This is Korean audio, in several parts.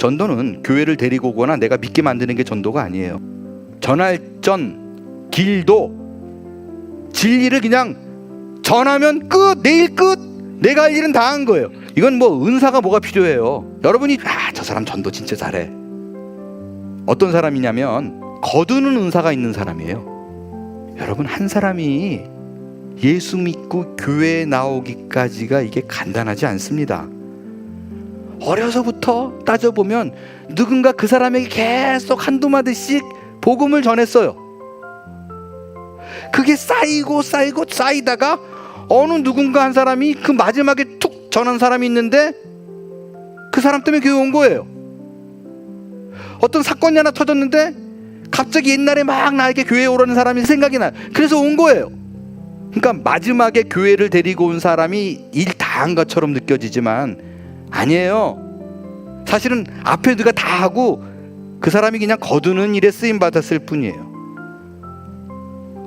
전도는 교회를 데리고 오거나 내가 믿게 만드는 게 전도가 아니에요. 전할전 길도 진리를 그냥 전하면 끝 내일 끝 내가 할 일은 다 한 거예요. 이건 뭐 은사가 뭐가 필요해요. 여러분이 아 저 사람 전도 진짜 잘해. 어떤 사람이냐면 거두는 은사가 있는 사람이에요. 여러분 한 사람이 예수 믿고 교회에 나오기까지가 이게 간단하지 않습니다. 어려서부터 따져보면 누군가 그 사람에게 계속 한두 마디씩 복음을 전했어요. 그게 쌓이고 쌓이고 쌓이다가 어느 누군가 한 사람이 그 마지막에 툭 전한 사람이 있는데 그 사람 때문에 교회 온 거예요. 어떤 사건이 하나 터졌는데 갑자기 옛날에 막 나에게 교회에 오라는 사람이 생각이 나. 그래서 온 거예요. 그러니까 마지막에 교회를 데리고 온 사람이 일 다 한 것처럼 느껴지지만 아니에요. 사실은 앞에 누가 다 하고 그 사람이 그냥 거두는 일에 쓰임 받았을 뿐이에요.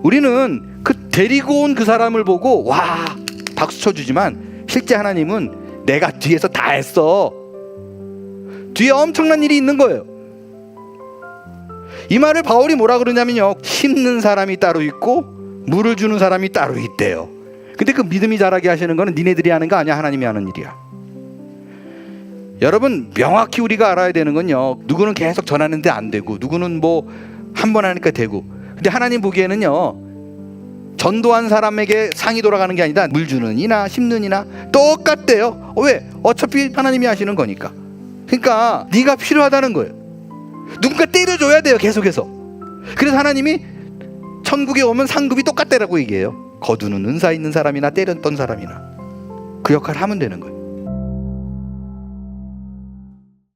우리는 그 데리고 온 그 사람을 보고 와 박수 쳐주지만 실제 하나님은 내가 뒤에서 다 했어. 뒤에 엄청난 일이 있는 거예요. 이 말을 바울이 뭐라 그러냐면요. 심는 사람이 따로 있고 물을 주는 사람이 따로 있대요. 근데 그 믿음이 자라게 하시는 거는 니네들이 하는 거 아니야. 하나님이 하는 일이야. 여러분 명확히 우리가 알아야 되는 건요. 누구는 계속 전하는데 안 되고 누구는 뭐 한 번 하니까 되고. 근데 하나님 보기에는요. 전도한 사람에게 상이 돌아가는 게 아니다. 물 주는 이나 심는 이나 똑같대요. 왜? 어차피 하나님이 하시는 거니까. 그러니까 네가 필요하다는 거예요. 누군가 때려줘야 돼요. 계속해서. 그래서 하나님이 천국에 오면 상급이 똑같다라고 얘기해요. 거두는 은사 있는 사람이나 때렸던 사람이나 그 역할을 하면 되는 거예요.